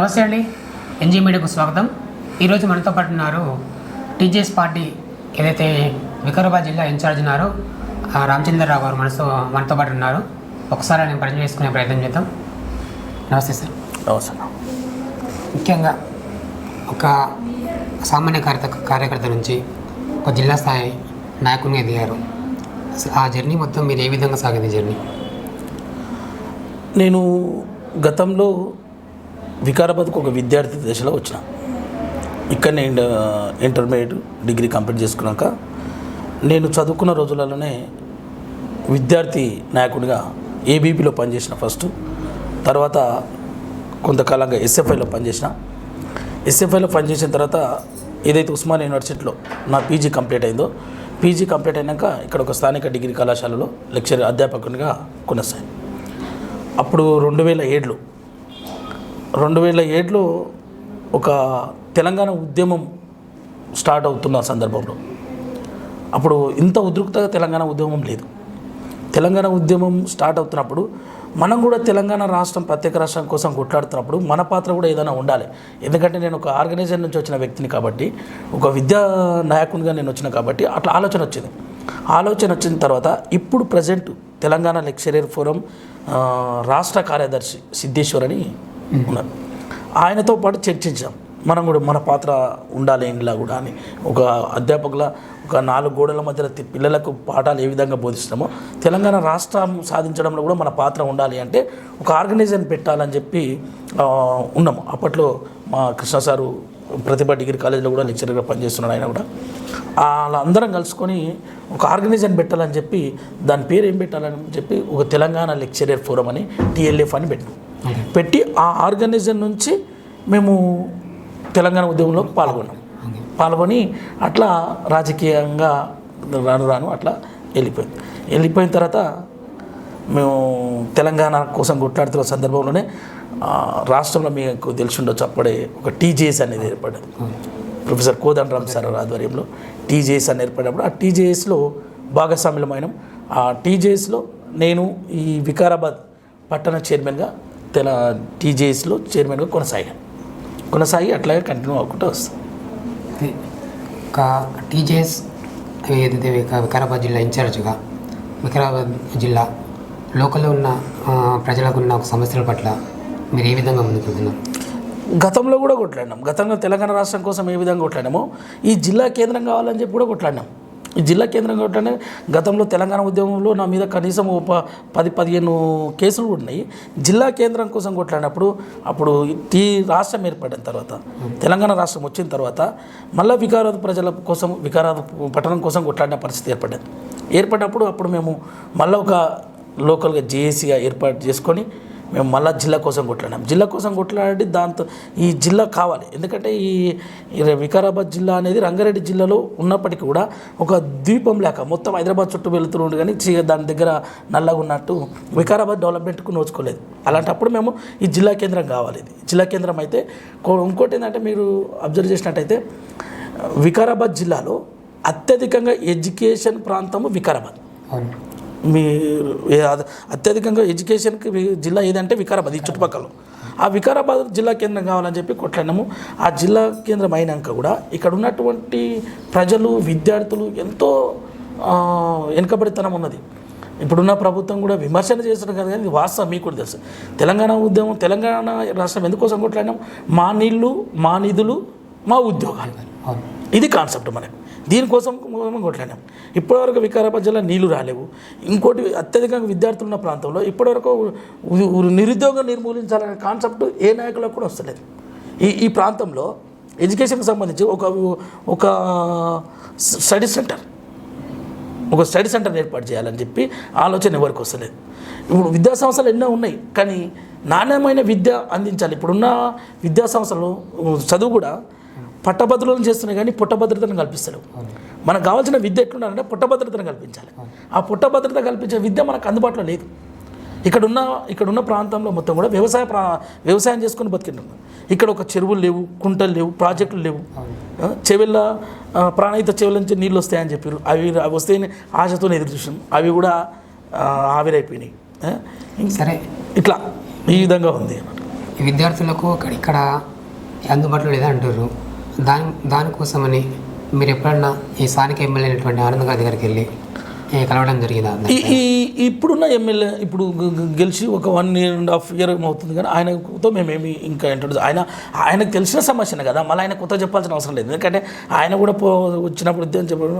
నమస్తే అండి. ఎన్జీ మీడియాకు స్వాగతం. ఈరోజు మనతో పాటు ఉన్నారు టీజేఎస్ పార్టీ ఏదైతే వికారాబాద్ జిల్లా ఇన్ఛార్జ్ ఉన్నారో రామచంద్రరావు గారు మనతో మనతో పాటు ఉన్నారు. ఒకసారి ఆయన పరిచయం చేసుకునే ప్రయత్నం చేద్దాం. నమస్తే సార్. అవసరం ముఖ్యంగా ఒక సామాన్య కార్యత కార్యకర్త నుంచి ఒక జిల్లా స్థాయి నాయకునిగా ఎదిగారు. ఆ జర్నీ మొత్తం మీరు ఏ విధంగా సాగింది జర్నీ? నేను గతంలో వికారాబాద్కు ఒక విద్యార్థి దశలో వచ్చిన. ఇక్కడ నేను ఇంటర్మీడియట్ డిగ్రీ కంప్లీట్ చేసుకున్నాక నేను చదువుకున్న రోజులలోనే విద్యార్థి నాయకుడిగా ఏబీపీలో పనిచేసిన ఫస్ట్. తర్వాత కొంతకాలంగా ఎస్ఎఫ్ఐలో పనిచేసిన. ఎస్ఎఫ్ఐలో పనిచేసిన తర్వాత ఏదైతే ఉస్మాన్ యూనివర్సిటీలో నా పీజీ కంప్లీట్ అయిందో పీజీ కంప్లీట్ అయినాక ఇక్కడ ఒక స్థానిక డిగ్రీ కళాశాలలో లెక్చర్ అధ్యాపకునిగా కొనసాయి అప్పుడు రెండు వేల ఏడులో రెండు వేల ఏడులో ఒక తెలంగాణ ఉద్యమం స్టార్ట్ అవుతున్న సందర్భంలో. అప్పుడు ఇంత ఉద్రిక్తగా తెలంగాణ ఉద్యమం లేదు. తెలంగాణ ఉద్యమం స్టార్ట్ అవుతున్నప్పుడు మనం కూడా తెలంగాణ రాష్ట్రం ప్రత్యేక రాష్ట్రం కోసం కొట్లాడుతున్నప్పుడు మన పాత్ర కూడా ఏదైనా ఉండాలి. ఎందుకంటే నేను ఒక ఆర్గనైజేషన్ నుంచి వచ్చిన వ్యక్తిని కాబట్టి ఒక విద్యా నాయకునిగా నేను వచ్చిన కాబట్టి అట్లా ఆలోచన వచ్చింది. ఆలోచన వచ్చిన తర్వాత ఇప్పుడు ప్రజెంట్ తెలంగాణ లెక్చరర్ ఫోరం రాష్ట్ర కార్యదర్శి సిద్ధేశ్వర్ అని ఉన్నారు ఆయనతో పాటు చర్చించాం. మనం కూడా మన పాత్ర ఉండాలి ఇంట్లో కూడా అని. ఒక అధ్యాపకుల ఒక నాలుగు గోడల మధ్యలో పిల్లలకు పాఠాలు ఏ విధంగా బోధిస్తామో తెలంగాణ రాష్ట్రం సాధించడంలో కూడా మన పాత్ర ఉండాలి అంటే ఒక ఆర్గనైజేషన్ పెట్టాలని చెప్పి ఉన్నాము అప్పట్లో మా కృష్ణ సారు ప్రతిభ డిగ్రీ కాలేజీలో కూడా లెక్చరర్గా పనిచేస్తున్నాడు ఆయన కూడా. అలా అందరం కలుసుకొని ఒక ఆర్గనైజేషన్ పెట్టాలని చెప్పి దాని పేరు ఏం పెట్టాలని చెప్పి ఒక తెలంగాణ లెక్చరర్ ఫోరం అని టీఎల్ఎఫ్ అని పెట్టాం పెట్టి ఆ ఆర్గనైజేషన్ నుంచి మేము తెలంగాణ ఉద్యమంలో పాల్గొన్నాం. పాల్గొని అట్లా రాజకీయంగా రాను రాను అట్లా వెళ్ళిపోయింది. వెళ్ళిపోయిన తర్వాత మేము తెలంగాణ కోసం కొట్లాడుతున్న సందర్భంలోనే రాష్ట్రంలో మీకు తెలిసి ఉండొచ్చు అప్పుడే ఒక టీజేఎస్ అనేది ఏర్పడింది ప్రొఫెసర్ కోదండరామ్. సార్ ఆధ్వర్యంలో టీజేఎస్ అని ఏర్పడినప్పుడు ఆ టీజేఎస్లో భాగస్వామ్యమైనం. ఆ టీజేఎస్లో నేను ఈ వికారాబాద్ పట్టణ చైర్మన్గా తెల టీజేఎస్లో చైర్మన్గా కొనసాగాను. కొనసాగి అట్లాగే కంటిన్యూ అవ్వకుండా ఒక టీజేఎస్ ఏదైతే వికా- వికారాబాద్ జిల్లా ఇన్ఛార్జ్గా వికారాబాద్ జిల్లా లోకల్లో ఉన్న ప్రజలకు ఉన్న ఒక సమస్యల పట్ల మీరు ఏ విధంగా ముందుకెళ్తున్నారు? గతంలో కూడా కొట్లాడినాం. గతంలో తెలంగాణ రాష్ట్రం కోసం ఏ విధంగా కొట్లాడినామో ఈ జిల్లా కేంద్రం కావాలని చెప్పి కూడా కొట్లాడినాం. జిల్లా కేంద్రం కొట్లాడిన గతంలో తెలంగాణ ఉద్యమంలో నా మీద కనీసం ఒక పది పదిహేను కేసులు ఉన్నాయి. జిల్లా కేంద్రం కోసం కొట్లాడినప్పుడు అప్పుడు టీ రాష్ట్రం ఏర్పడిన తర్వాత తెలంగాణ రాష్ట్రం వచ్చిన తర్వాత మళ్ళీ వికారాబాద్ ప్రజల కోసం వికారాబాద్ పట్టణం కోసం కొట్లాడిన పరిస్థితి ఏర్పడింది ఏర్పడినప్పుడు అప్పుడు మేము మళ్ళీ ఒక లోకల్గా జేఏసీగా ఏర్పాటు చేసుకొని మేము మళ్ళా జిల్లా కోసం కొట్లాడాం జిల్లా కోసం కొట్లాడి దాంతో ఈ జిల్లా కావాలి. ఎందుకంటే ఈ వికారాబాద్ జిల్లా అనేది రంగారెడ్డి జిల్లాలో ఉన్నప్పటికీ కూడా ఒక ద్వీపం లేక మొత్తం హైదరాబాద్ చుట్టూ వెళుతుండే కానీ దాని దగ్గర నల్లగా ఉన్నట్టు వికారాబాద్ డెవలప్మెంట్కు నోచుకోలేదు. అలాంటప్పుడు మేము ఈ జిల్లా కేంద్రం కావాలి ఇది. జిల్లా కేంద్రం అయితే ఇంకోటి ఏంటంటే మీరు అబ్జర్వ్ చేసినట్టయితే వికారాబాద్ జిల్లాలో అత్యధికంగా ఎడ్యుకేషన్ ప్రాంతము వికారాబాద్. అద- అత్యధికంగా ఎడ్యుకేషన్కి వి- జిల్లా ఏదంటే వికారాబాద్ ఈ చుట్టుపక్కల. ఆ వికారాబాద్ జిల్లా కేంద్రం కావాలని చెప్పి కొట్లాడినాము. ఆ జిల్లా కేంద్రం అయినాక కూడా ఇక్కడ ఉన్నటువంటి ప్రజలు విద్యార్థులు ఎంతో వెనుకబడితనం ఉన్నది. ఇప్పుడున్న ప్రభుత్వం కూడా విమర్శన చేస్తున్నారు కదా కానీ వాస్తవం మీకు కూడా తెలుసు. తెలంగాణ ఉద్యమం తెలంగాణ రాష్ట్రం ఎందుకోసం కొట్లాడినాం? మా నీళ్ళు మా నిధులు మా ఉద్యోగాలు. ఇది కాన్సెప్ట్ మనకు దీనికోసం కొట్లాడాం. ఇప్పటివరకు వికారాబాద్ జిల్లా నీళ్ళు రాలేవు. ఇంకోటి అత్యధికంగా విద్యార్థులు ఉన్న ప్రాంతంలో ఇప్పటివరకు నిరుద్యోగం నిర్మూలించాలనే కాన్సెప్ట్ ఏ నాయకులకు కూడా వస్తలేదు. ఈ ఈ ప్రాంతంలో ఎడ్యుకేషన్కి సంబంధించి ఒక ఒక స్టడీ సెంటర్ ఒక స్టడీ సెంటర్ ఏర్పాటు చేయాలని చెప్పి ఆలోచన ఎవరికి వస్తలేదు. ఇప్పుడు విద్యా సంస్థలు ఎన్నో ఉన్నాయి కానీ నాణ్యమైన విద్య అందించాలి. ఇప్పుడున్న విద్యా సంస్థలు చదువు కూడా పట్టభద్రులను చేస్తున్నాయి కానీ పుట్టభద్రతను కల్పిస్తలేవు. మనకు కావాల్సిన విద్య ఎట్లుండాలంటే పుట్టభద్రతను కల్పించాలి. ఆ పుట్టభద్రత కల్పించే విద్య మనకు అందుబాటులో లేదు. ఇక్కడున్న ఇక్కడున్న ప్రాంతంలో మొత్తం కూడా వ్యవసాయ ప్రా వ్యవసాయం చేసుకొని బతికింటున్నాం ఇక్కడ ఒక చెరువులు లేవు కుంటలు లేవు ప్రాజెక్టులు లేవు. చెవెళ్ళ ప్రాణహిత చెవుల నుంచి నీళ్ళు వస్తాయని చెప్పారు అవి అవి వస్తాయని ఆశతో ఎదురు చూసాం అవి కూడా ఆవిరైపోయినాయి. సరే. ఇట్లా ఈ విధంగా ఉంది విద్యార్థులకు ఇక్కడ ఇక్కడ అందుబాటులో లేదా అంటారు దాని దానికోసమని మీరు ఎప్పుడన్నా ఈ స్థానిక ఎమ్మెల్యే అయినటువంటి ఆనంద్ గారి దగ్గరికి వెళ్ళి కలవడం జరిగిందా? ఈ ఇప్పుడున్న ఎమ్మెల్యే ఇప్పుడు గెలిచి ఒక one year and half year అవుతుంది కానీ ఆయనతో మేమేమి ఇంకా ఇంట్రొడ్యూస్ ఆయన ఆయనకు తెలిసిన సమస్యనే కదా మళ్ళీ ఆయన కొత్త చెప్పాల్సిన అవసరం లేదు. ఎందుకంటే ఆయన కూడా పో వచ్చినప్పుడు ఉద్యోగం చెప్పడం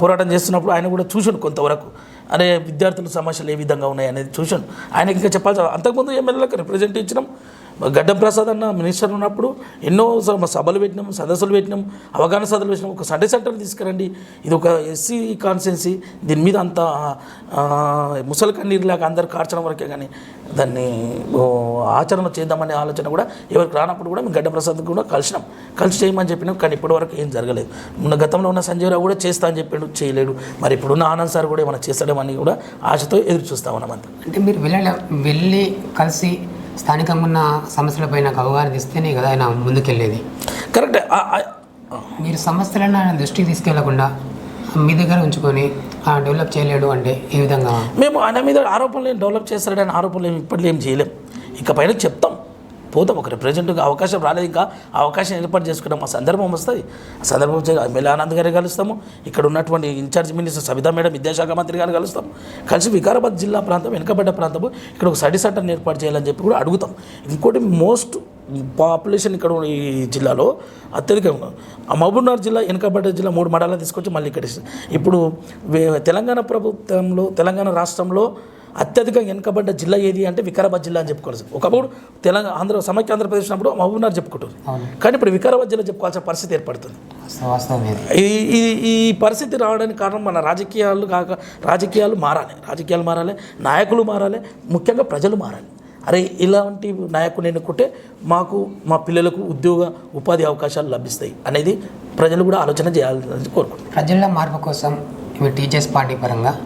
పోరాటం చేస్తున్నప్పుడు ఆయన కూడా చూసాడు కొంతవరకు. అరే విద్యార్థుల సమస్యలు ఏ విధంగా ఉన్నాయి అనేది చూశాను ఆయనకి ఇంకా చెప్పాల్సిన అంతకుముందు ఎమ్మెల్యేలకు రిప్రజెంట్ ఇచ్చినాం. గడ్డం ప్రసాద్ అన్న మినిస్టర్ ఉన్నప్పుడు ఎన్నో సభలు పెట్టినాం సదస్సులు పెట్టినాం అవగాహన సభలు పెట్టినాం. ఒక సండే సెంటర్ తీసుకురండి. ఇది ఒక ఎస్సీ కాన్స్టెన్సీ దీని మీద అంత ముసలి కన్నీరులాగా అందరు కార్చడం వరకే కానీ దాన్ని ఆచరణ చేద్దామనే ఆలోచన కూడా ఎవరికి రానప్పుడు కూడా మేము గడ్డ ప్రసాద్ కూడా కలిసినాం. కలిసి చేయమని చెప్పినాం కానీ ఇప్పటివరకు ఏం జరగలేదు. ఉన్న గతంలో ఉన్న సంజయ్ రావు కూడా చేస్తా అని చెప్పాడు చేయలేడు. మరి ఇప్పుడున్న ఆనంద్ సార్ కూడా ఏమైనా చేస్తాడేమని కూడా ఆశతో ఎదురు చూస్తా ఉన్నాం అంటే మీరు వెళ్ళ వెళ్ళి కలిసి స్థానికంగా ఉన్న సమస్యలపై నాకు అవగాహన ఇస్తేనే కదా ఆయన ముందుకెళ్ళేది. కరెక్ట్. మీరు సమస్యలను ఆయన దృష్టికి తీసుకెళ్ళకుండా మీ దగ్గర ఉంచుకొని ఆ, డెవలప్ చేయలేడు అంటే ఏ విధంగా? మేము ఆయన మీద ఆరోపణలు డెవలప్ చేస్తారని ఆరోపణలు ఏమి ఇప్పట్లో ఏం చేయలేం. ఇక పైన చెప్తాం. పోతాం ఒక ప్రజెంట్గా అవకాశం రాలేదు ఇంకా. అవకాశం ఏర్పాటు చేసుకున్నాం. ఆ సందర్భం వస్తుంది. ఆ సందర్భం వచ్చి ఎమ్మెల్యే ఆనంద్ గారిని కలుస్తాము. ఇక్కడ ఉన్నటువంటి ఇన్ఛార్జ్ మినిస్టర్ సబితా మేడం విద్యాశాఖ మంత్రి గారిని కలుస్తాం. కలిసి వికారాబాద్ జిల్లా ప్రాంతం వెనుకబడ్డ ప్రాంతము ఇక్కడ ఒక స్టడీ సెంటర్ని ఏర్పాటు చేయాలని చెప్పి కూడా అడుగుతాం. ఇంకోటి మోస్ట్ పాపులేషన్ ఇక్కడ ఈ జిల్లాలో అత్యధికంగా ఆ మహబూబ్నగర్ జిల్లా వెనుకబడ్డ జిల్లా మూడు మండలాలు తీసుకొచ్చి మళ్ళీ ఇక్కడ ఇప్పుడు తెలంగాణ ప్రభుత్వంలో తెలంగాణ రాష్ట్రంలో అత్యధిక వెనుకబడ్డ జిల్లా ఏది అంటే వికారాబాద్ జిల్లా అని చెప్పుకోవాలి. ఒకప్పుడు తెలంగాణ ఆంధ్ర సమైక్య ఆంధ్రప్రదేశ్ ఉన్నప్పుడు మహబూబ్నగర్ చెప్పుకుంటారు. అవును. కానీ ఇప్పుడు వికారాబాద్ జిల్లా చెప్పుకోవాల్సిన పరిస్థితి ఏర్పడుతుంది. ఈ ఈ ఈ పరిస్థితి రావడానికి కారణం మన రాజకీయాలు కాక రాజకీయాలు మారాలి. రాజకీయాలు మారాలి నాయకులు మారాలి ముఖ్యంగా ప్రజలు మారాలి. అరే ఇలాంటి నాయకుని ఎన్నుకుంటే మాకు మా పిల్లలకు ఉద్యోగ ఉపాధి అవకాశాలు లభిస్తాయి అనేది ప్రజలు కూడా ఆలోచన చేయాలని కోరుకుంటున్నాను ప్రజల మార్పు కోసం టీచర్స్ పార్టీ పరంగా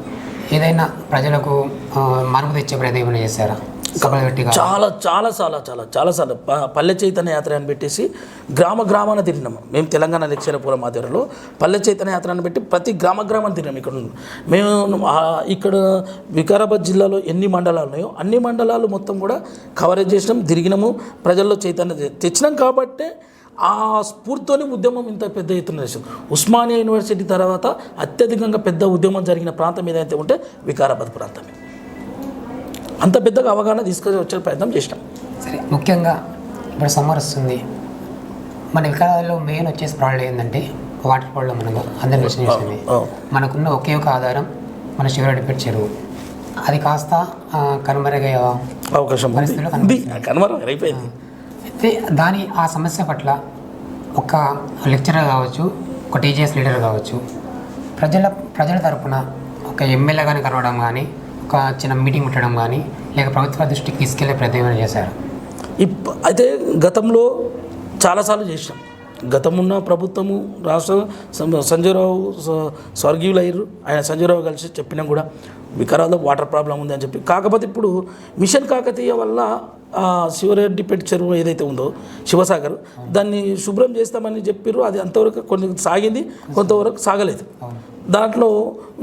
ఏదైనా ప్రజలకు ఆ, మార్పు తెచ్చే ప్రయత్నం ఏమైనా చేశారా? చాలా చాలా చాలా చాలా చాలా సార్లు. పల్లె చైతన్య యాత్ర అని పెట్టేసి గ్రామ గ్రామాన తిరిగినాము మేము తెలంగాణ లక్ష్యపురం ఆధ్వర్యంలో పల్లె చైతన్య యాత్ర అని పెట్టి ప్రతి గ్రామ గ్రామాన్ని తిరిగినాం ఇక్కడ మేము ఇక్కడ వికారాబాద్ జిల్లాలో ఎన్ని మండలాలు ఉన్నాయో అన్ని మండలాలు మొత్తం కూడా కవరేజ్ చేసినాం తిరిగినాము ప్రజల్లో చైతన్య తెచ్చినాం కాబట్టే ఆ స్ఫూర్తితోని ఉద్యమం ఇంత పెద్ద ఎత్తున చేసింది ఉస్మానియా యూనివర్సిటీ తర్వాత అత్యధికంగా పెద్ద ఉద్యమం జరిగిన ప్రాంతం ఏదైతే ఉంటే వికారాబాద్ ప్రాంతమే. అంత పెద్దగా అవగాహన తీసుకొని వచ్చే ప్రయత్నం చేసినాం. సరే ముఖ్యంగా ఇప్పుడు సమ్మర్ వస్తుంది. మన వికారాల్లో మెయిన్ వచ్చేసి ప్రాబ్లం ఏంటంటే వాటర్ ప్రాబ్లం మనకు అందరి విషయం. మనకున్న ఒకే ఒక ఆధారం మన శివరెడ్డిపేట చెరువు. అది కాస్త కనుమరుగయ్యే అవకాశం ఉంది. పరిస్థితులు దాని ఆ సమస్య పట్ల ఒక లెక్చరర్ కావచ్చు ఒక టీజీఎస్ లీడర్ కావచ్చు ప్రజల ప్రజల తరపున ఒక ఎమ్మెల్యే కానీ కలవడం కానీ ఒక చిన్న మీటింగ్ పెట్టడం కానీ లేక ప్రభుత్వ దృష్టికి తీసుకెళ్ళే ప్రయత్నం ఏమైనా చేశారు. ఇప్ అయితే గతంలో చాలాసార్లు చేసినాం గతమున్న ప్రభుత్వము రాష్ట్ర సంజయరావు స్వర్గీయులు అయ్యారు. ఆయన సంజయరావు కలిసి చెప్పినా కూడా వికారాల్లో వాటర్ ప్రాబ్లం ఉంది అని చెప్పి. కాకపోతే ఇప్పుడు మిషన్ కాకతీయ వల్ల శివరెడ్డిపేట చెరువు ఏదైతే ఉందో శివసాగర్ దాన్ని శుభ్రం చేస్తామని చెప్పారు అది అంతవరకు కొన్ని సాగింది కొంతవరకు సాగలేదు. దాంట్లో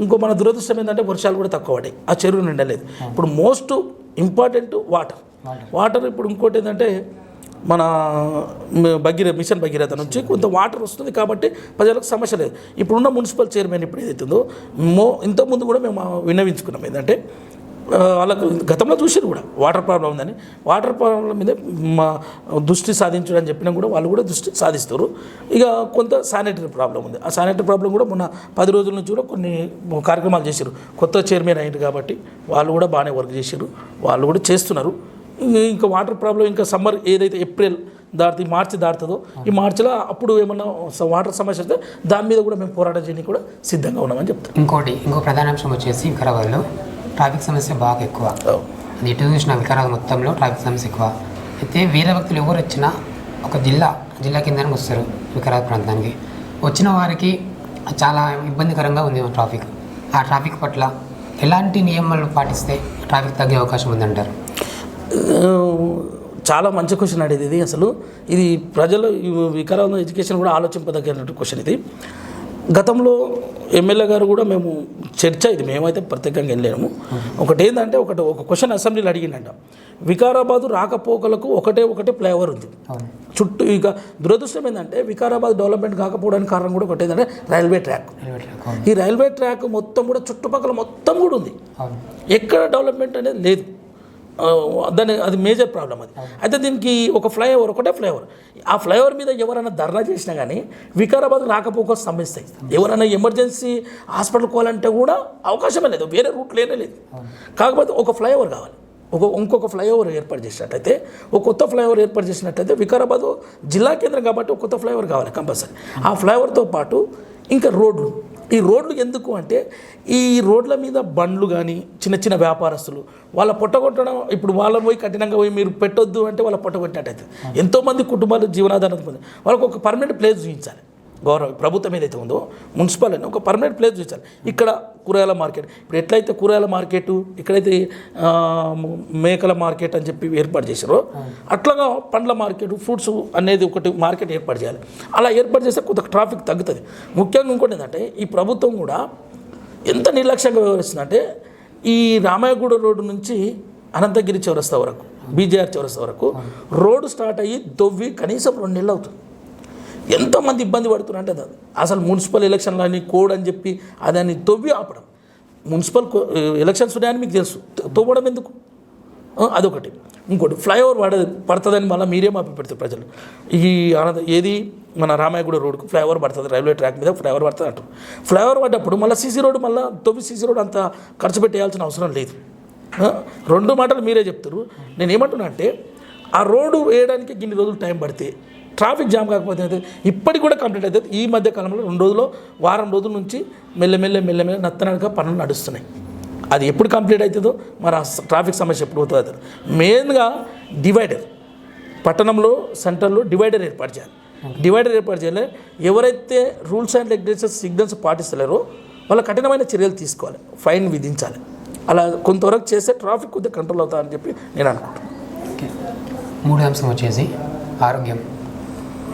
ఇంకో మన దురదృష్టం ఏంటంటే వర్షాలు కూడా తక్కువ పడ్డాయి. ఆ చెరువు నిండలేదు ఇప్పుడు మోస్ట్ ఇంపార్టెంట్ వాటర్. వాటర్. ఇప్పుడు ఇంకోటి ఏంటంటే మన భగీర మిషన్ భగీరథ నుంచి కొంత వాటర్ వస్తుంది కాబట్టి ప్రజలకు సమస్య లేదు. ఇప్పుడున్న మున్సిపల్ చైర్మన్ ఇప్పుడు ఏదైతుందో మో ఇంతకుముందు కూడా మేము విన్నవించుకున్నాం ఏంటంటే వాళ్ళకు గతంలో చూసారు కూడా. వాటర్ ప్రాబ్లం ఉందని. వాటర్ ప్రాబ్లం మీద మా దృష్టి సాధించడం చెప్పినా కూడా వాళ్ళు కూడా దృష్టి సాధిస్తారు. ఇక కొంత శానిటరీ ప్రాబ్లం ఉంది. ఆ శానిటరీ ప్రాబ్లం కూడా మొన్న పది రోజుల నుంచి కూడా కొన్ని కార్యక్రమాలు చేశారు కొత్త చైర్మన్ అయ్యారు కాబట్టి వాళ్ళు కూడా బాగానే వర్క్ చేశారు వాళ్ళు కూడా చేస్తున్నారు. ఇంకా వాటర్ ప్రాబ్లం ఇంకా సమ్మర్ ఏదైతే ఏప్రిల్ దాటి మార్చి దాటుతుందో ఈ మార్చిలో అప్పుడు ఏమన్నా వాటర్ సమస్య వస్తే దాని మీద కూడా మేము పోరాటం చేయడానికి కూడా సిద్ధంగా ఉన్నామని చెప్తాం. ఇంకోటి ఇంకో ప్రధాన అంశం వచ్చేసి వికారాబాద్లో ట్రాఫిక్ సమస్య బాగా ఎక్కువ. అది ఎటు చూసిన వికారాబాద్ మొత్తంలో ట్రాఫిక్ సమస్య ఎక్కువ. అయితే వేరే వ్యక్తులు ఎవరు వచ్చినా ఒక జిల్లా జిల్లా కిందనే వస్తారు వికారాబాద్ ప్రాంతానికి. వచ్చిన వారికి చాలా ఇబ్బందికరంగా ఉంది ట్రాఫిక్. ఆ ట్రాఫిక్ పట్ల ఎలాంటి నియమాలు పాటిస్తే ట్రాఫిక్ తగ్గే అవకాశం ఉందంటారు? చాలా మంచి క్వశ్చన్ అడిగింది ఇది అసలు. ఇది ప్రజలు వికారాబాద్ ఎడ్యుకేషన్ కూడా ఆలోచింపదగినట్టు క్వశ్చన్ ఇది. గతంలో ఎమ్మెల్యే గారు కూడా మేము చర్చ ఇది మేమైతే ప్రత్యేకంగా వెళ్ళాము. ఒకటి ఏంటంటే ఒకటి ఒక క్వశ్చన్ అసెంబ్లీలో అడిగిండంట. వికారాబాదు రాకపోకలకు ఒకటే ఒకటే ఫ్లైఓవర్ ఉంది. చుట్టూ ఇక దురదృష్టం ఏంటంటే వికారాబాద్ డెవలప్మెంట్ కాకపోవడానికి కారణం కూడా ఒకటి ఏంటంటే రైల్వే ట్రాక్. ఈ రైల్వే ట్రాక్ మొత్తం కూడా చుట్టుపక్కల మొత్తం కూడా ఉంది. ఎక్కడ డెవలప్మెంట్ అనేది లేదు. దాని అది మేజర్ ప్రాబ్లం అది. అయితే దీనికి ఒక ఫ్లైఓవర్ ఒకటే ఫ్లైఓవర్ ఆ ఫ్లైఓవర్ మీద ఎవరైనా ధర్నా చేసినా కానీ వికారాబాద్ రాకపోక సమస్య ఎవరైనా ఎమర్జెన్సీ హాస్పిటల్ పోవాలంటే కూడా అవకాశమే లేదు. వేరే రూట్ లేనే లేదు. కాకపోతే ఒక ఫ్లైఓవర్ కావాలి. ఒక ఇంకొక ఫ్లైఓవర్ ఏర్పాటు చేసినట్టయితే ఒక కొత్త ఫ్లైఓవర్ ఏర్పాటు చేసినట్టయితే వికారాబాద్ జిల్లా కేంద్రం కాబట్టి ఒక కొత్త ఫ్లైఓవర్ కావాలి కంపల్సరీ. ఆ ఫ్లైఓవర్తో పాటు ఇంకా రోడ్లు ఈ రోడ్లు ఎందుకు అంటే ఈ రోడ్ల మీద బండ్లు కానీ చిన్న చిన్న వ్యాపారస్తులు వాళ్ళ పొట్టగొట్టడం ఇప్పుడు వాళ్ళని పోయి కఠినంగా పోయి మీరు పెట్టొద్దు అంటే వాళ్ళ పొట్టగొట్టినట్టయితే ఎంతోమంది కుటుంబాలు జీవనాధారం పొంది వాళ్ళకి ఒక పర్మనెంట్ ప్లేస్ చూపించాలి. గౌరవ ప్రభుత్వం ఏదైతే ఉందో మున్సిపల్ అని ఒక పర్మనెంట్ ప్లేస్ చూపించాలి ఇక్కడ కూరగాయల మార్కెట్. ఇప్పుడు ఎట్లయితే కూరగాయల మార్కెట్ ఇక్కడైతే మేకల మార్కెట్ అని చెప్పి ఏర్పాటు చేశారో అట్లాగా పండ్ల మార్కెట్ ఫ్రూట్స్ అనేది ఒకటి మార్కెట్ ఏర్పాటు చేయాలి. అలా ఏర్పాటు చేస్తే కొంత ట్రాఫిక్ తగ్గుతుంది. ముఖ్యంగా ఇంకోటి ఏంటంటే ఈ ప్రభుత్వం కూడా ఎంత నిర్లక్ష్యంగా వ్యవహరిస్తుందంటే ఈ రామాయగూడ రోడ్డు నుంచి అనంతగిరి చౌరస్తా వరకు బీజేఆర్ చౌరస్తా వరకు రోడ్డు స్టార్ట్ అయ్యి దొవ్వి కనీసం రెండు నెలలు అవుతుంది. ఎంతోమంది ఇబ్బంది పడుతున్నారు అంటే అది. అసలు మున్సిపల్ ఎలక్షన్లు అని కోడ్ అని చెప్పి అదని తొవ్వి ఆపడం. మున్సిపల్ ఎలక్షన్స్ ఉన్నాయని మీకు తెలుసు. తవ్వడం ఎందుకు? అదొకటి. ఇంకోటి ఫ్లైఓవర్ పడ పడుతుందని మళ్ళీ మీరే మాపి పెడతారు ప్రజలు. ఈ ఆనంద ఏది? మన రామాయగూడ రోడ్కు ఫ్లైఓవర్ పడుతుంది రైల్వే ట్రాక్ మీద ఫ్లైఓవర్ పడుతుంది అంటారు. ఫ్లైఓవర్ పడ్డప్పుడు మళ్ళీ సీసీ రోడ్డు మళ్ళీ తొవ్వి సీసీ రోడ్ అంత ఖర్చు పెట్టేయాల్సిన అవసరం లేదు. రెండు మాటలు మీరే చెప్తారు నేను ఏమంటున్నా అంటే ఆ రోడ్డు వేయడానికి గిన్ని రోజులు టైం పడితే ట్రాఫిక్ జామ్ కాకపోతే ఇప్పటికి కూడా కంప్లీట్ అవుతుంది. ఈ మధ్య కాలంలో రెండు రోజులు వారం రోజుల నుంచి మెల్లమెల్ల మెల్లమెల్ల నత్తనడక పనులు నడుస్తున్నాయి. అది ఎప్పుడు కంప్లీట్ అవుతుందో మరి ఆ ట్రాఫిక్ సమస్య ఎప్పుడు అవుతుందో. మెయిన్గా డివైడర్. పట్టణంలో సెంటర్లో డివైడర్ ఏర్పాటు చేయాలి. డివైడర్ ఏర్పాటు చేయాలి. ఎవరైతే రూల్స్ అండ్ రెగ్యులేషన్స్ సిగ్నల్స్ పాటిస్తలేరో వాళ్ళ కఠినమైన చర్యలు తీసుకోవాలి. ఫైన్ విధించాలి. అలా కొంతవరకు చేస్తే ట్రాఫిక్ కొద్దిగా కంట్రోల్ అవుతుందని చెప్పి నేను అనుకుంటున్నాను ఓకే. మూడో అంశం వచ్చేసి ఆరోగ్యం.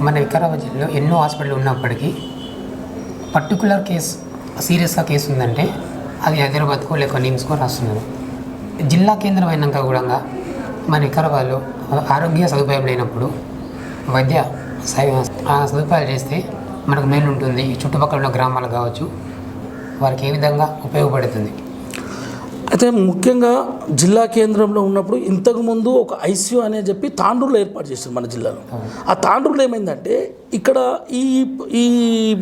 మన వికారాబాద్ జిల్లాలో ఎన్నో హాస్పిటల్ ఉన్నప్పటికీ పర్టికులర్ కేసు సీరియస్గా కేసు ఉందంటే అది హైదరాబాద్కో లేక నిమ్స్కో రాస్తున్నారు. జిల్లా కేంద్రం అయినాక కూడా మన వికారాబాద్లో ఆరోగ్య సదుపాయం లేనప్పుడు వైద్య సై- ఆ సదుపాయాలు చేస్తే మనకు మేలు ఉంటుంది ఈ చుట్టుపక్కల ఉన్న గ్రామాలు కావచ్చు వారికి ఏ విధంగా ఉపయోగపడుతుంది? అయితే ముఖ్యంగా జిల్లా కేంద్రంలో ఉన్నప్పుడు ఇంతకుముందు ఒక ఐసీయూ అనే చెప్పి తాండ్రులో ఏర్పాటు చేశారు మన జిల్లాలో. ఆ తాండ్రులో ఏమైందంటే ఇక్కడ ఈ ఈ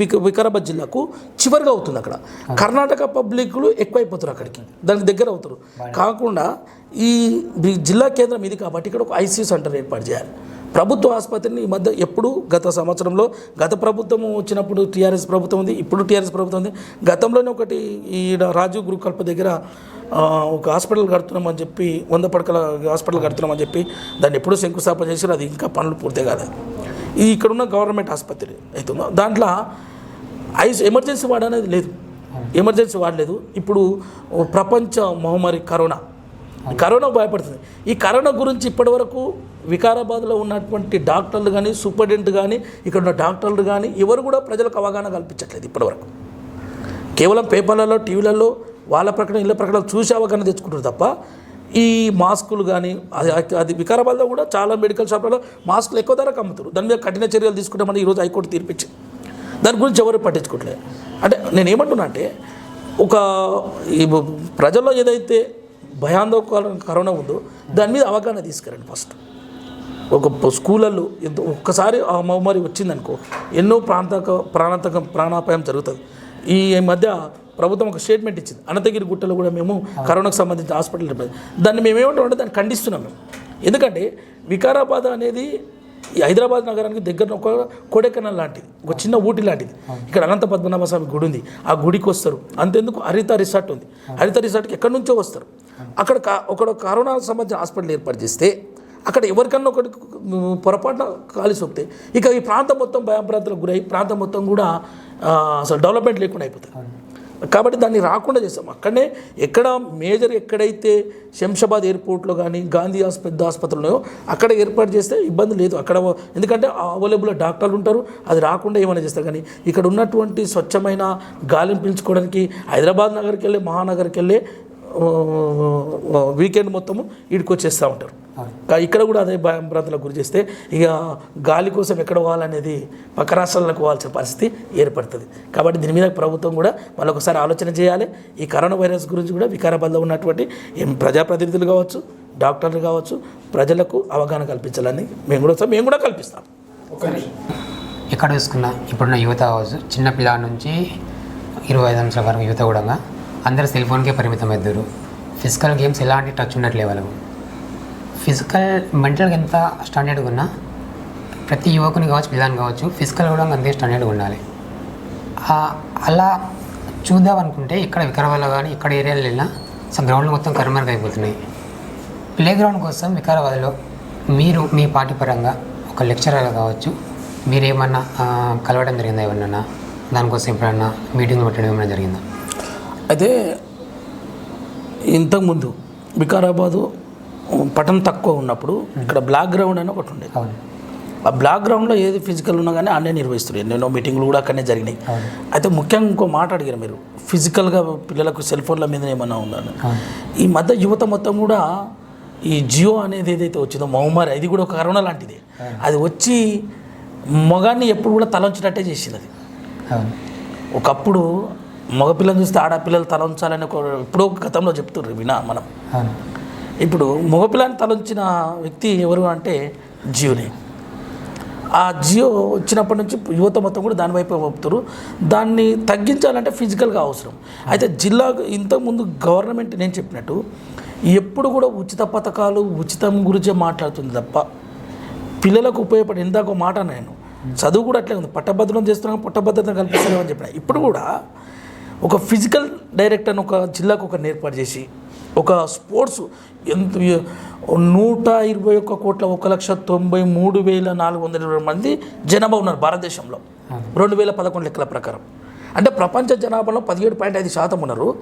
విక వికారాబాద్ జిల్లాకు చివరిగా అవుతుంది అక్కడ. కర్ణాటక పబ్లిక్లు ఎక్కువైపోతారు అక్కడికి. దానికి దగ్గర అవుతారు. కాకుండా ఈ జిల్లా కేంద్రం ఇది కాబట్టి ఇక్కడ ఒక ఐసీయూ సెంటర్ ఏర్పాటు చేయాలి. ప్రభుత్వ ఆసుపత్రిని ఈ మధ్య ఎప్పుడు గత సంవత్సరంలో గత ప్రభుత్వం వచ్చినప్పుడు టీఆర్ఎస్ ప్రభుత్వం ఉంది ఇప్పుడు టీఆర్ఎస్ ప్రభుత్వం ఉంది. గతంలోనే ఒకటి ఈ రాజీవ్ గురుకల్ప దగ్గర ఒక హాస్పిటల్ కడుతున్నామని చెప్పి వంద పడకల హాస్పిటల్ కడుతున్నామని చెప్పి దాన్ని ఎప్పుడూ శంకుస్థాపన చేసినా అది ఇంకా పనులు పూర్తి కాలేదు ఇది ఇక్కడున్న గవర్నమెంట్ ఆసుపత్రి అవుతుందో దాంట్లో ఐస్ ఎమర్జెన్సీ వార్డ్ అనేది లేదు. ఎమర్జెన్సీ వాడలేదు ఇప్పుడు ప్రపంచ మహమ్మారి కరోనా. కరోనా భయపడుతుంది. ఈ కరోనా గురించి ఇప్పటివరకు వికారాబాద్లో ఉన్నటువంటి డాక్టర్లు కానీ సూపరింటెండెంట్ కానీ ఇక్కడ ఉన్న డాక్టర్లు కానీ ఎవరు కూడా ప్రజలకు అవగాహన కల్పించట్లేదు ఇప్పటివరకు. కేవలం పేపర్లలో టీవీలలో వాళ్ళ ప్రకటన ఇళ్ళ ప్రకటన చూసి అవగాహన తెచ్చుకుంటారు తప్ప ఈ మాస్కులు కానీ అది అది వికారాబాద్లో కూడా చాలా మెడికల్ షాప్లలో మాస్కులు ఎక్కువ ధరకు అమ్ముతారు. దాని మీద కఠిన చర్యలు తీసుకుంటామని ఈరోజు హైకోర్టు తీర్పిచ్చింది. దాని గురించి ఎవరు పట్టించుకోవట్లేదు అంటే నేను ఏమంటున్నా అంటే ఒక ఈ ప్రజల్లో ఏదైతే భయాందోళన కరోనా ఉందో దాని మీద అవగాహన తీసుకురండి ఫస్ట్. ఒక స్కూళ్ళల్లో ఎంతో ఒక్కసారి ఆ మహమ్మారి వచ్చిందనుకో ఎన్నో ప్రాంతక ప్రాణాంతక ప్రాణాపాయం జరుగుతుంది. ఈ మధ్య ప్రభుత్వం ఒక స్టేట్మెంట్ ఇచ్చింది. అనంతగిరి గుట్టలో కూడా మేము కరోనాకు సంబంధించిన హాస్పిటల్ దాన్ని మేము ఏమంటామంటే దాన్ని ఖండిస్తున్నాం మేము. ఎందుకంటే వికారాబాద్ అనేది ఈ హైదరాబాద్ నగరానికి దగ్గర ఒక కొడైకెనాల్ లాంటిది. ఒక చిన్న ఊటి లాంటిది. ఇక్కడ అనంత పద్మనాభ స్వామి గుడి ఉంది. ఆ గుడికి వస్తారు. అంతెందుకు హరిత రిసార్ట్ ఉంది. హరిత రిసార్ట్కి ఎక్కడి నుంచో వస్తారు. అక్కడ కా- ఒక కరోనా సంబంధించిన హాస్పిటల్ ఏర్పాటు చేస్తే అక్కడ ఎవరికన్నా ఒకటి పొరపాటున కాలిసి వస్తే ఇక ఈ ప్రాంతం మొత్తం భయాంప్రాంతాలకు గురై ప్రాంతం మొత్తం కూడా అసలు డెవలప్మెంట్ లేకుండా అయిపోతుంది. కాబట్టి దాన్ని రాకుండా చేస్తాం. అక్కడనే ఎక్కడ మేజర్ ఎక్కడైతే శంషాబాద్ ఎయిర్పోర్ట్లో కానీ గాంధీ ఆస్ పెద్ద ఆసుపత్రులు అక్కడ ఏర్పాటు చేస్తే ఇబ్బంది లేదు. అక్కడ ఎందుకంటే అవైలబుల్ డాక్టర్లు ఉంటారు అది రాకుండా ఏమైనా చేస్తారు. కానీ ఇక్కడ ఉన్నటువంటి స్వచ్ఛమైన గాలిని పీల్చుకోవడానికి హైదరాబాద్ నగర్కి వెళ్ళే మహానగర్కి వెళ్ళే వీకెండ్ మొత్తము ఇక్కడికి వచ్చేస్తూ ఉంటారు ఇక్కడ కూడా అదే భ్రాంతులకు గురి చేస్తే ఇక గాలి కోసం ఎక్కడ పోవాలనేది పక్క రాష్ట్రాలకు పోవాల్సిన పరిస్థితి ఏర్పడుతుంది. కాబట్టి దీని మీద ప్రభుత్వం కూడా మళ్ళొకసారి ఆలోచన చేయాలి. ఈ కరోనా వైరస్ గురించి కూడా వికారాబాద్లో ఉన్నటువంటి ప్రజాప్రతినిధులు కావచ్చు డాక్టర్లు కావచ్చు ప్రజలకు అవగాహన కల్పించాలని మేము కూడా మేము కూడా కల్పిస్తాం. ఎక్కడ చూసుకున్న ఇప్పుడున్న యువత కావచ్చు చిన్న పిల్లల నుంచి ఇరవై ఐదు నిమిషాల వరకు యువత కూడా అందరు సెల్ ఫోన్కే పరిమితం అవుతారు ఫిజికల్ గేమ్స్ ఎలాంటి టచ్ ఉన్నట్లే వాళ్ళకు. ఫిజికల్ మెంటల్గా ఎంత స్టాండర్డ్గా ఉన్నా ప్రతి యువకుని కావచ్చు పిల్లని కావచ్చు ఫిజికల్ కూడా అంతే స్టాండర్డ్గా ఉండాలి. అలా చూద్దాం అనుకుంటే ఇక్కడ వికారాబాద్లో కానీ ఇక్కడ ఏరియాలో వెళ్ళినా అసలు గ్రౌండ్లు మొత్తం కరుమరుగు అయిపోతున్నాయి. ప్లే గ్రౌండ్ కోసం వికారాబాద్లో మీరు మీ పార్టీ పరంగా ఒక లెక్చరర్ కావచ్చు మీరేమన్నా కలవడం జరిగిందా ఏమన్నా దానికోసం ఎప్పుడన్నా మీటింగ్ పెట్టడం ఏమైనా జరిగిందా? అయితే ఇంతకుముందు వికారాబాదు పట్టణం తక్కువ ఉన్నప్పుడు ఇక్కడ బ్లాక్ గ్రౌండ్ అని ఒకటి ఉండేది. ఆ బ్లాక్ గ్రౌండ్లో ఏది ఫిజికల్ ఉన్నా కానీ అన్నీ నిర్వహిస్తారు ఎన్నెన్నో మీటింగ్లు కూడా అక్కడనే జరిగినాయి. అయితే ముఖ్యంగా ఇంకో మాట అడిగారు మీరు. ఫిజికల్గా పిల్లలకు సెల్ ఫోన్ల మీద ఏమన్నా ఉందని ఈ మధ్య యువత మొత్తం కూడా ఈ జియో అనేది ఏదైతే వచ్చిందో మహమ్మారి అది కూడా ఒక కరోనా లాంటిది. అది వచ్చి మొగాన్ని ఎప్పుడు కూడా తలంచినట్టే చేసింది అది. ఒకప్పుడు మగపిల్లని చూస్తే ఆడపిల్లలు తల ఉంచాలని ఒక ఎప్పుడో గతంలో చెప్తుర్రు వినా మనం. ఇప్పుడు మగపిల్లని తలంచిన వ్యక్తి ఎవరు అంటే జియోనే ఆ జియో వచ్చినప్పటి నుంచి యువత మొత్తం కూడా దాని వైపు పంపుతారు దాన్ని తగ్గించాలంటే ఫిజికల్గా అవసరం. అయితే జిల్లా ఇంతకుముందు గవర్నమెంట్ నేను చెప్పినట్టు ఎప్పుడు కూడా ఉచిత పథకాలు ఉచితం గురించే మాట్లాడుతుంది తప్ప పిల్లలకు ఉపయోగపడి ఇందాక మాట నేను. చదువు కూడా అట్లే ఉంది. పట్టభద్రం చేస్తున్నాం పట్టభద్రత కల్పిస్తున్నామని చెప్పిన. ఇప్పుడు కూడా ఒక ఫిజికల్ డైరెక్టర్ అని ఒక జిల్లాకు ఒక ఏర్పాటు చేసి ఒక స్పోర్ట్స్ ఎంత నూట ఇరవై ఒక్క కోట్ల ఒక లక్ష తొంభై మూడు వేల నాలుగు వందల ఇరవై మంది జనాభా ఉన్నారు భారతదేశంలో. రెండు వేల పదకొండు లెక్కల ప్రకారం. అంటే ప్రపంచ జనాభాలో పదిహేడు పాయింట్ ఐదు శాతం ఉన్నారు.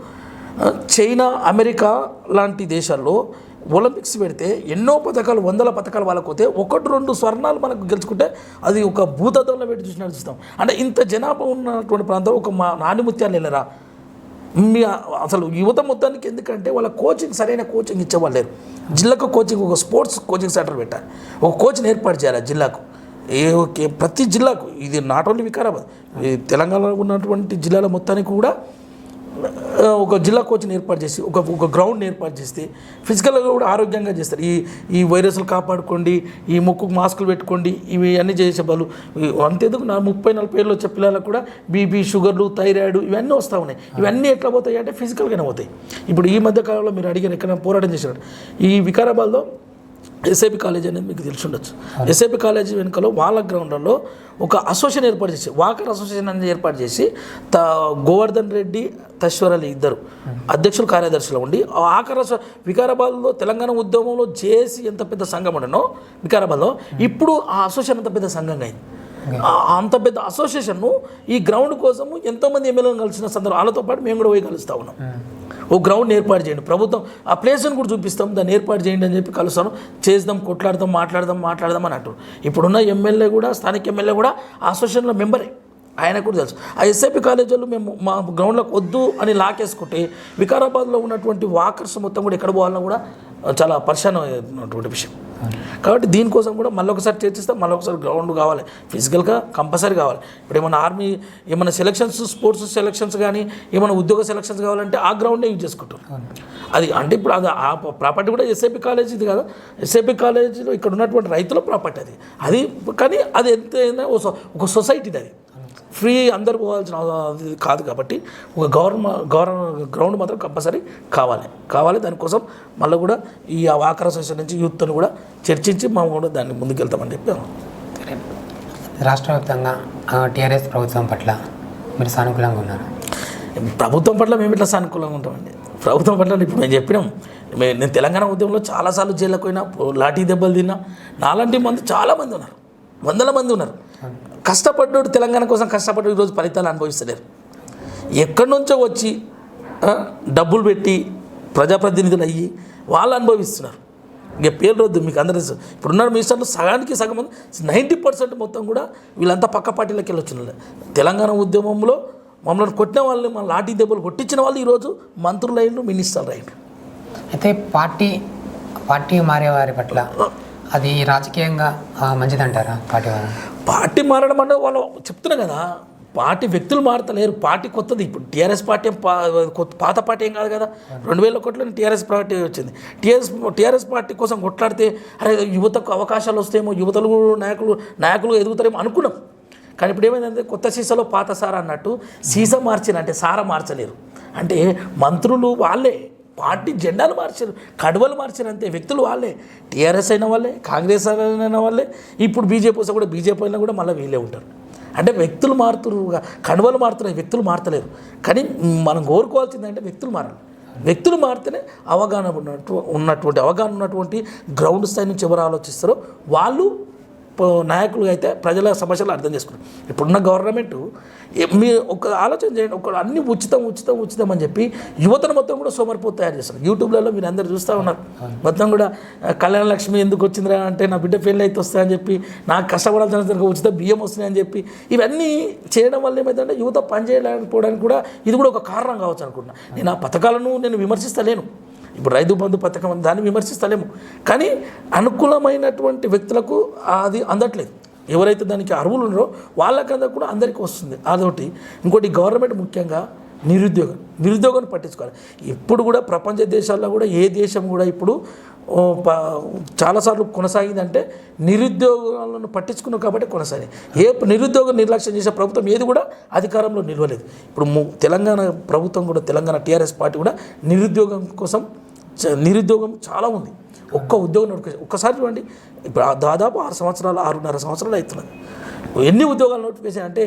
చైనా అమెరికా లాంటి దేశాల్లో ఒలింపిక్స్ పెడితే ఎన్నో పథకాలు వందల పథకాలు వాళ్ళకు పోతే ఒకటి రెండు స్వర్ణాలు మనకు గెలుచుకుంటే అది ఒక భూతత్వంలో పెట్టి చూసినట్టు చూస్తాం అంటే ఇంత జనాభా ఉన్నటువంటి ప్రాంతంలో ఒక మా నానిముత్యాలు వెళ్ళరా? మీ అసలు యువత మొత్తానికి ఎందుకంటే వాళ్ళ కోచింగ్ సరైన కోచింగ్ ఇచ్చేవాళ్ళు లేరు. జిల్లాకు కోచింగ్ ఒక స్పోర్ట్స్ కోచింగ్ సెంటర్ పెట్టాలి ఒక కోచ్ని ఏర్పాటు చేయాలి ఆ జిల్లాకు. ఏ ఓకే ప్రతి జిల్లాకు. ఇది నాట్ ఓన్లీ వికారాబాద్. తెలంగాణలో ఉన్నటువంటి జిల్లాల మొత్తానికి కూడా ఒక జిల్లా కోచ్ని ఏర్పాటు చేసి ఒక ఒక గ్రౌండ్ని ఏర్పాటు చేస్తే ఫిజికల్గా కూడా ఆరోగ్యంగా చేస్తారు. ఈ ఈ వైరస్లు కాపాడుకోండి ఈ ముక్కు మాస్కులు పెట్టుకోండి ఇవి అన్నీ చేసే వాళ్ళు అంతేందుకు నా ముప్పై నలభై ఏళ్ళు వచ్చే పిల్లలకు కూడా బీపీ షుగర్లు థైరాయిడ్ ఇవన్నీ వస్తూ ఉన్నాయి. ఇవన్నీ ఎట్లా పోతాయి అంటే ఫిజికల్గానే పోతాయి. ఇప్పుడు ఈ మధ్య కాలంలో మీరు అడిగిన ఎక్కడ పోరాటం చేశారు ఈ వికారాబాద్లో ఎస్ఏపి కాలేజ్ అనేది మీకు తెలిసి ఉండొచ్చు. ఎస్ఐపి కాలేజ్ వెనుకలో వాళ్ళ గ్రౌండ్లలో ఒక అసోసియేషన్ ఏర్పాటు చేసి వాకర్ అసోసియేషన్ అనేది ఏర్పాటు చేసి త గోవర్ధన్ రెడ్డి తశ్వరలి ఇద్దరు అధ్యక్షులు కార్యదర్శులు ఉండి ఆ ఆఖర అసో- వికారాబాద్లో తెలంగాణ ఉద్యమంలో జేఏసీ ఎంత పెద్ద సంఘం ఉండనో వికారాబాద్లో ఇప్పుడు ఆ అసోసియేషన్ అంత పెద్ద సంఘంగా అయింది అంత పెద్ద అసోసియేషన్ను ఈ గ్రౌండ్ కోసము ఎంతోమంది ఎమ్మెల్యేలను కలిసిన సందర్భం వాళ్ళతో పాటు మేము కూడా పోయి కలుస్తా ఉన్నాం. ఓ గ్రౌండ్ ఏర్పాటు చేయండి. ప్రభుత్వం ఆ ప్లేస్ని కూడా చూపిస్తాం దాన్ని ఏర్పాటు చేయండి అని చెప్పి కలుస్తాను. చేద్దాం కొట్లాడదాం మాట్లాడదాం మాట్లాడదాం అని అంటారు ఇప్పుడున్న ఎమ్మెల్యే కూడా స్థానిక ఎమ్మెల్యే కూడా ఆ అసోసియేషన్లో మెంబరే. ఆయన కూడా తెలుసు. ఆ ఎస్ఐపి కాలేజ్ వాళ్ళు మేము మా గ్రౌండ్లోకి వద్దు అని లాకేసుకుంటే వికారాబాద్లో ఉన్నటువంటి వాకర్స్ మొత్తం కూడా ఎక్కడ పోవాలన్నా కూడా చాలా పరిశానం అయినటువంటి విషయం. కాబట్టి దీనికోసం కూడా మళ్ళీ ఒకసారి చర్చిస్తాం మళ్ళీ ఒకసారి గ్రౌండ్ కావాలి. ఫిజికల్గా కంపల్సరీ కావాలి. ఇప్పుడు ఏమైనా ఆర్మీ ఏమైనా సెలక్షన్స్ స్పోర్ట్స్ సెలక్షన్స్ కానీ ఏమైనా ఉద్యోగ సెలక్షన్స్ కావాలంటే ఆ గ్రౌండ్నే యూజ్ చేసుకుంటారు అది అంటే ఇప్పుడు అది ఆ ప్రాపర్టీ కూడా ఎస్ఐపి కాలేజ్ ఇది కదా. ఎస్ఐపి కాలేజీలో ఇక్కడ ఉన్నటువంటి రైతుల ప్రాపర్టీ అది. అది కానీ అది ఎంతైనా సొ- ఒక సొసైటీది అది. ఫ్రీ అందరు పోవాల్సిన కాదు కాబట్టి ఒక గవర్నమెంట్ గవర్న గ్రౌండ్ మాత్రం కంపల్సరీ కావాలి. కావాలి దానికోసం మళ్ళీ కూడా ఈ వాకర్ అసోసియేషన్ నుంచి యూత్తో కూడా చర్చించి మేము కూడా దాన్ని ముందుకెళ్తామని చెప్పి రాష్ట్ర వ్యాప్తంగా టీఆర్ఎస్ ప్రభుత్వం పట్ల మీరు సానుకూలంగా ఉన్నారు? ప్రభుత్వం పట్ల మేము ఇట్లా సానుకూలంగా ఉంటామండి. ప్రభుత్వం పట్ల ఇప్పుడు మేము చెప్పినాం. మే- నేను తెలంగాణ ఉద్యమంలో చాలాసార్లు జైలుకు పోయినా లాఠీ దెబ్బలు తిన్నా. నాలాంటి మంది చాలామంది ఉన్నారు. వందల మంది ఉన్నారు. కష్టపడ్డాడు తెలంగాణ కోసం కష్టపడ్డాడు ఈరోజు ఫలితాలు అనుభవిస్తలేరు. ఎక్కడి నుంచో వచ్చి డబ్బులు పెట్టి ప్రజాప్రతినిధులు అయ్యి వాళ్ళు అనుభవిస్తున్నారు. ఇక పేరు రద్దు మీకు అందరూ ఇప్పుడున్న మినిస్టర్లు సగానికి సగం నైంటీ పర్సెంట్ మొత్తం కూడా వీళ్ళంతా పక్క పార్టీలకు వెళ్ళొచ్చిన తెలంగాణ ఉద్యమంలో మమ్మల్ని కొట్టిన వాళ్ళు మన లాఠీ దెబ్బలు కొట్టించిన వాళ్ళు ఈరోజు మంత్రులు అయ్యిండు మినిస్టర్లు అయ్యిండు అయితే పార్టీ పార్టీ మారే వారి పట్ల అది రాజకీయంగా మంచిదంటారా పార్టీ వారు? పార్టీ మారడం అంటే వాళ్ళు చెప్తున్నా కదా. పార్టీ వ్యక్తులు మారతలేరు. పార్టీ కొత్తది. ఇప్పుడు టీఆర్ఎస్ పార్టీ కొత్త పాత పార్టీ ఏం కాదు కదా. రెండు వేల ఒకటిలో టీఆర్ఎస్ పార్టీ వచ్చింది. టీఆర్ఎస్ టీఆర్ఎస్ పార్టీ కోసం కొట్లాడితే అరే యువతకు అవకాశాలు వస్తేమో యువతలు నాయకులు నాయకులు ఎదుగుతారేమో అనుకున్నాం. కానీ ఇప్పుడు ఏమైందంటే కొత్త సీసాలో పాత సార అన్నట్టు సీసా మార్చిన అంటే సార మార్చలేరు. అంటే మంత్రులు వాళ్ళే. పార్టీ జెండాలు మార్చారు కడవలు మార్చారు అంతే. వ్యక్తులు వాళ్ళే. టీఆర్ఎస్ అయిన వాళ్ళే కాంగ్రెస్ అయిన వాళ్ళే. ఇప్పుడు బీజేపీ వస్తే కూడా బీజేపీ అయినా కూడా మళ్ళీ వీళ్ళే ఉంటారు. అంటే వ్యక్తులు మారుతున్నారు కడవలు మారుతున్నాయి వ్యక్తులు మారతలేరు. కానీ మనం కోరుకోవాల్సింది అంటే వ్యక్తులు మారాలి. వ్యక్తులు మారితేనే అవగాహన ఉన్నట్టు ఉన్నటువంటి అవగాహన ఉన్నటువంటి గ్రౌండ్ స్థాయి నుంచి ఎవరు ఆలోచిస్తారో వాళ్ళు నాయకులు అయితే ప్రజల సమస్యలు అర్థం చేసుకుంటారు ఇప్పుడున్న గవర్నమెంట్ మీరు ఒక ఆలోచన చేయండి ఒక అన్ని ఉచితం ఉచితం ఉచితం అని చెప్పి యువతను మొత్తం కూడా సోమరిపోతు తయారు చేస్తారు. యూట్యూబ్లలో మీరు అందరు చూస్తూ ఉన్నారు. మొత్తం కూడా కళ్యాణ లక్ష్మి ఎందుకు వచ్చిందిరా అంటే నా బిడ్డ పెళ్ళి అయితే వస్తాయని చెప్పి నాకు కష్టపడాల్సిన ఉచిత బియ్యం వస్తున్నాయని చెప్పి ఇవన్నీ చేయడం వల్ల ఏమైందంటే యువత పని చేయలేకపోవడానికి కూడా ఇది కూడా ఒక కారణం కావచ్చు అనుకుంటున్నా. నేను ఆ పథకాలను నేను విమర్శిస్తలేను. ఇప్పుడు రైతు బంధు పథకం అని దాన్ని విమర్శిస్తలేము. కానీ అనుకూలమైనటువంటి వ్యక్తులకు అది అందట్లేదు. ఎవరైతే దానికి అర్హులు ఉన్నారో వాళ్ళకన్నా కూడా అందరికీ వస్తుంది. అదొకటి. ఇంకోటి గవర్నమెంట్ ముఖ్యంగా నిరుద్యోగం. నిరుద్యోగాన్ని పట్టించుకోవాలి. ఇప్పుడు కూడా ప్రపంచ దేశాల్లో కూడా ఏ దేశం కూడా ఇప్పుడు చాలాసార్లు కొనసాగిందంటే నిరుద్యోగాలను పట్టించుకున్నాం కాబట్టి కొనసాగింది. ఏ నిరుద్యోగం నిర్లక్ష్యం చేసే ప్రభుత్వం ఏది కూడా అధికారంలో నిలవలేదు. ఇప్పుడు ము- తెలంగాణ ప్రభుత్వం కూడా తెలంగాణ టీఆర్ఎస్ పార్టీ కూడా నిరుద్యోగం కోసం నిరుద్యోగం చాలా ఉంది. ఒక్క ఉద్యోగం నోటిఫికేషన్ ఒక్కసారి చూడండి. ఇప్పుడు దాదాపు ఆరు సంవత్సరాలు ఆరున్నర సంవత్సరాలు అవుతున్నది. ఎన్ని ఉద్యోగాలు నోటిఫికేషన్ అంటే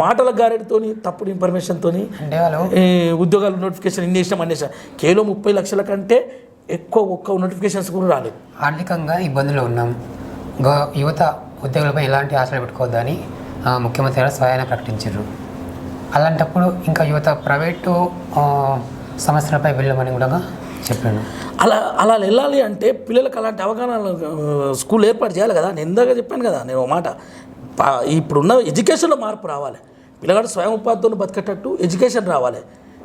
మాటల గారెడితోని తప్పుడు ఇన్ఫర్మేషన్తోని అంటే వాళ్ళు ఈ ఉద్యోగాలు నోటిఫికేషన్ ఇన్ని వేసినాం అన్ని కేవలం ముప్పై లక్షల కంటే ఎక్కువ ఒక్క నోటిఫికేషన్స్ కూడా రాలేదు. ఆర్థికంగా ఇబ్బందులు ఉన్నాం. యువత ఉద్యోగులపై ఎలాంటి ఆశలు పెట్టుకోవద్దని ముఖ్యమంత్రి గారు స్వయాన ప్రకటించారు. అలాంటప్పుడు ఇంకా యువత ప్రైవేటు సంస్థలపై వెళ్ళమని కూడా చెప్పాను. అలా అలా వెళ్ళాలి అంటే పిల్లలకు అలాంటి అవగాహన స్కూల్ ఏర్పాటు చేయాలి కదా. నేను ఇందాక చెప్పాను కదా నేను ఒక మాట. ఇప్పుడున్న ఎడ్యుకేషన్లో మార్పు రావాలి. పిల్లగాడు స్వయం ఉపాధితో బతికేటట్టు ఎడ్యుకేషన్ రావాలి.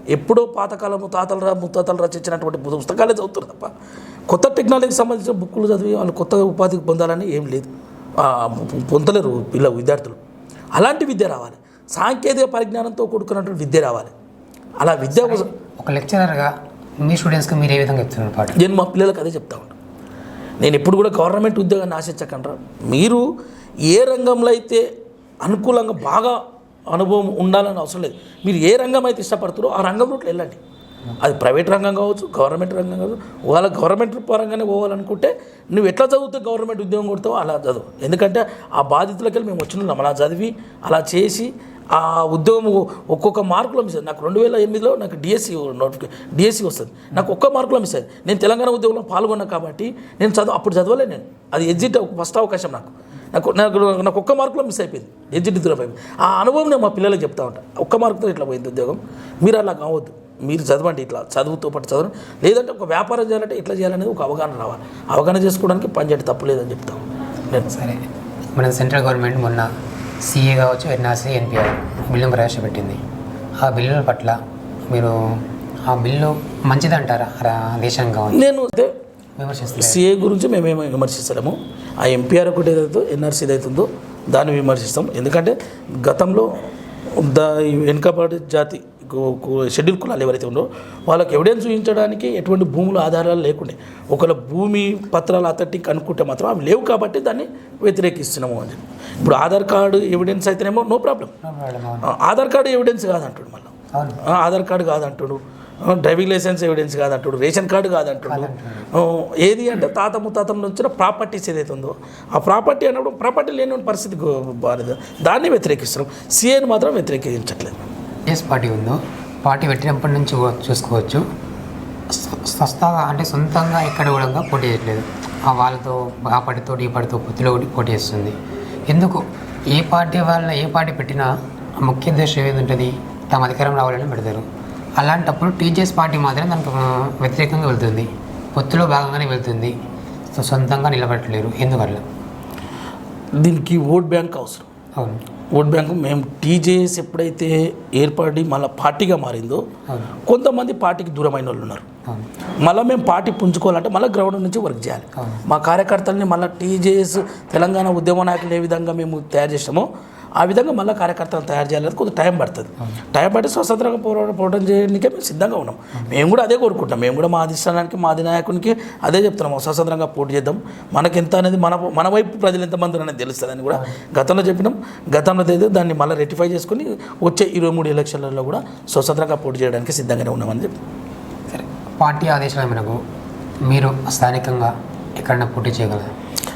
ఎప్పుడో పాతకాలము తాతలు రా ముత్తాతలు రచించినటువంటి పుస్తకాలే చదువుతారు తప్ప. కొత్త టెక్నాలజీకి సంబంధించిన బుక్కులు చదివి వాళ్ళు కొత్త ఉపాధికి పొందాలని ఏం లేదు. పొందలేరు పిల్ల విద్యార్థులు. అలాంటి విద్య రావాలి. సాంకేతిక పరిజ్ఞానంతో కూడుకున్నటువంటి విద్య రావాలి. అలా విద్య ఒక లెక్చరర్గా మీ స్టూడెంట్స్కి మీరు ఏ విధంగా చెప్తున్నారు పాట నేను మా పిల్లలకు అదే చెప్తా ఉంటాను నేను ఎప్పుడు కూడా గవర్నమెంట్ ఉద్యోగాన్ని ఆశించకండ్రా. మీరు ఏ రంగంలో అయితే అనుకూలంగా బాగా అనుభవం ఉండాలని అవసరం లేదు. మీరు ఏ రంగం అయితే ఇష్టపడుతారో ఆ రంగంలో వెళ్ళండి. అది ప్రైవేట్ రంగం కావచ్చు గవర్నమెంట్ రంగం కావచ్చు వాళ్ళ గవర్నమెంట్ పరంగానే పోవాలనుకుంటే నువ్వు ఎట్లా చదివితే గవర్నమెంట్ ఉద్యోగం కొడతావో అలా చదువు. ఎందుకంటే ఆ బాధితులకి వెళ్ళి మేము వచ్చినాం అలా చదివి అలా చేసి ఆ ఉద్యోగం ఒక్కొక్క మార్కులో మిస్ నాకు రెండు వేల ఎనిమిదిలో నాకు డిఎస్సి నోటిఫికే డిఎస్సి వస్తుంది. నాకు ఒక్క మార్కులో మిస్ నేను తెలంగాణ ఉద్యోగంలో పాల్గొన్నా కాబట్టి నేను చదువు అప్పుడు చదవలే నేను. అది ఎగ్జిట్ ఫస్ట్ అవకాశం నాకు. నాకు నాకు నాకు ఒక్క మార్కులో మిస్ అయిపోయింది. ఎగ్జిట్ దూరం అయిపోయింది. ఆ అనుభవం నేను మా పిల్లలకు చెప్తా ఉంటాను ఒక్క మార్కుతో ఇట్లా పోయింది ఉద్యోగం. మీరు అలా కావద్దు. మీరు చదవండి ఇట్లా. చదువుతో పాటు చదవండి. లేదంటే ఒక వ్యాపారం చేయాలంటే ఇట్లా చేయాలనేది ఒక అవగాహన రావాలి. అవగాహన చేసుకోవడానికి పని చేయడం తప్పు లేదని చెప్తాం సరే. మన సెంట్రల్ గవర్నమెంట్ మొన్న సిఏ కావచ్చు ఎన్ఆర్సీ ఎన్పిఆర్ బిల్లును ప్రవేశపెట్టింది. ఆ బిల్లుల పట్ల మీరు ఆ బిల్లు మంచిదంటారా? కావాలి నేను అదే విమర్శిస్తారు సిఏ గురించి మేమేమో విమర్శిస్తలేము ఆ ఎంపీఆర్ ఒకటి ఏదైతే ఎన్ఆర్సీ ఏదైతుందో దాన్ని విమర్శిస్తాం. ఎందుకంటే గతంలో దా వెనుకబడి జాతి షెడ్యూల్ కులాలు ఎవరైతే ఉన్నారో వాళ్ళకి ఎవిడెన్స్ చూపించడానికి ఎటువంటి భూములు ఆధారాలు లేకుండే. ఒకవేళ భూమి పత్రాలు అథెంటిక్ అనుకుంటే మాత్రం అవి లేవు కాబట్టి దాన్ని వ్యతిరేకిస్తున్నాము అని చెప్పి. ఇప్పుడు ఆధార్ కార్డు ఎవిడెన్స్ అయితేనేమో no problem Aadhaar card evidence కాదంటాడు మళ్ళీ. ఆధార్ కార్డు కాదంటాడు. డ్రైవింగ్ లైసెన్స్ ఎవిడెన్స్ కాదంటాడు. రేషన్ కార్డు కాదంటాడు. ఏది అంటే తాత ముత్తాతం నుంచి ప్రాపర్టీస్ ఏదైతే ఉందో ఆ ప్రాపర్టీ అన్నప్పుడు ప్రాపర్టీ లేని పరిస్థితి బాలేదు. దాన్ని వ్యతిరేకిస్తున్నాం. సీఏని మాత్రం వ్యతిరేకించట్లేదు. ఎస్ పార్టీ ఉందో. పార్టీ పెట్టినప్పటి నుంచి కూడా చూసుకోవచ్చు. స్వ- స్వస్థగా అంటే సొంతంగా ఎక్కడ కూడా పోటీ చేయట్లేదు. ఆ వాళ్ళతో ఆ పార్టీతో ఈ పార్టీతో పొత్తులో ఒకటి పోటీ చేస్తుంది. ఎందుకు? ఏ పార్టీ వాళ్ళ ఏ పార్టీ పెట్టినా ముఖ్య ఉద్దేశం ఏది ఉంటుంది తమ అధికారం రావాలని పెడతారు. అలాంటప్పుడు టీచర్స్ పార్టీ మాత్రం దానికి వ్యతిరేకంగా వెళ్తుంది. పొత్తులో భాగంగానే వెళ్తుంది. సో సొంతంగా నిలబడట్లేరు. ఎందువల్ల దీనికి ఓట్ బ్యాంక్ అవసరం. అవును. ఓట్ బ్యాంకు మేము టీజేఎస్ ఎప్పుడైతే ఏర్పడి మళ్ళీ పార్టీగా మారిందో కొంతమంది పార్టీకి దూరమైన వాళ్ళు ఉన్నారు. మళ్ళీ మేము పార్టీ పుంజుకోవాలంటే మళ్ళీ గ్రౌండ్ నుంచి వర్క్ చేయాలి. మా కార్యకర్తల్ని మళ్ళీ టీజేఎస్ తెలంగాణ ఉద్యమ నాయకులు ఏ విధంగా మేము తయారు చేసామో ఆ విధంగా మళ్ళీ కార్యకర్తలను తయారు చేయాలని కొంత టైం పడుతుంది. టైం పట్టి స్వతంత్రంగా పోరాటం పోరాటం చేయడానికే మేము సిద్ధంగా ఉన్నాం. మేము కూడా అదే కోరుకుంటాం. మేము కూడా మా అధిష్టానానికి మా అధినాయకునికి అదే చెప్తున్నాం. స్వతంత్రంగా పోటీ చేద్దాం. మనకి ఎంత అనేది మన మన వైపు ప్రజలు ఎంతమంది అనేది తెలుస్తుందని కూడా గతంలో చెప్పినాం. గతంలో అయితే దాన్ని మళ్ళీ రెటిఫై చేసుకుని వచ్చే ఇరవై మూడు ఎలక్షన్లలో కూడా స్వతంత్రంగా పోటీ చేయడానికి సిద్ధంగానే ఉన్నామని చెప్పి. సరే. పార్టీ ఆదేశాల మేరకు మీరు స్థానికంగా ఎక్కడైనా పోటీ చేయగలరా?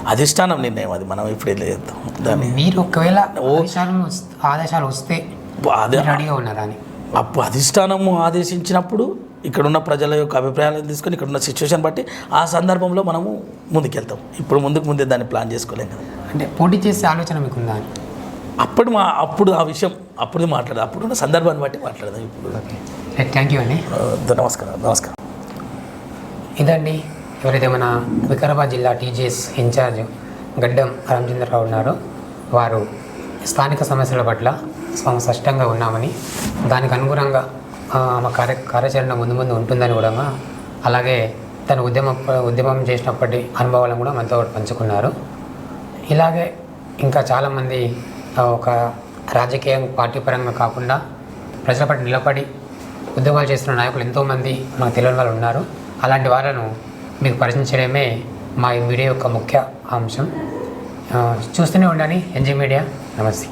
అధిష్టానం నిర్ణయం అది. మనం ఇప్పుడు చేద్దాం? దాన్ని మీరు ఒకవేళ ఆదేశాలు ఆదేశాలు వస్తే రెడీగా అప్పుడు అధిష్టానము ఆదేశించినప్పుడు ఇక్కడున్న ప్రజల యొక్క అభిప్రాయాలను తీసుకొని ఇక్కడున్న సిచ్యువేషన్ బట్టి ఆ సందర్భంలో మనము ముందుకెళ్తాం. ఇప్పుడు ముందుకు ముందే దాన్ని ప్లాన్ చేసుకోలేం కదా. అంటే పోటీ చేసే ఆలోచన మీకుందా? అని అప్పుడు మా అప్పుడు ఆ విషయం అప్పుడు మాట్లాడదాం. అప్పుడున్న సందర్భాన్ని బట్టి మాట్లాడదాం ఇప్పుడు. థ్యాంక్ యూ అండి. నమస్కారం నమస్కారం. ఇదండి ఎవరైతే మన వికారాబాద్ జిల్లా టీజీఎస్ ఇన్ఛార్జ్ గడ్డం రామచంద్రరావు ఉన్నారో. వారు స్థానిక సమస్యల పట్ల స్పష్టంగా ఉన్నామని దానికి అనుగుణంగా మా కార్య కార్యాచరణ ముందు ముందు ఉంటుందని కూడా అలాగే తన ఉద్యమ ఉద్యమం చేసినప్పటి అనుభవాలను కూడా మనతో పంచుకున్నారు. ఇలాగే ఇంకా చాలామంది ఒక రాజకీయ పార్టీ పరంగా కాకుండా ప్రజల పట్ల నిలబడి ఉద్యమాలు చేస్తున్న నాయకులు ఎంతోమంది మనకు తెలియని వాళ్ళు ఉన్నారు. అలాంటి వాళ్ళను మీకు పరిచయం చేయడమే మా ఈ వీడియో యొక్క ముఖ్య అంశం. చూస్తూనే ఉండండి ఎన్జీ మీడియా. నమస్తే.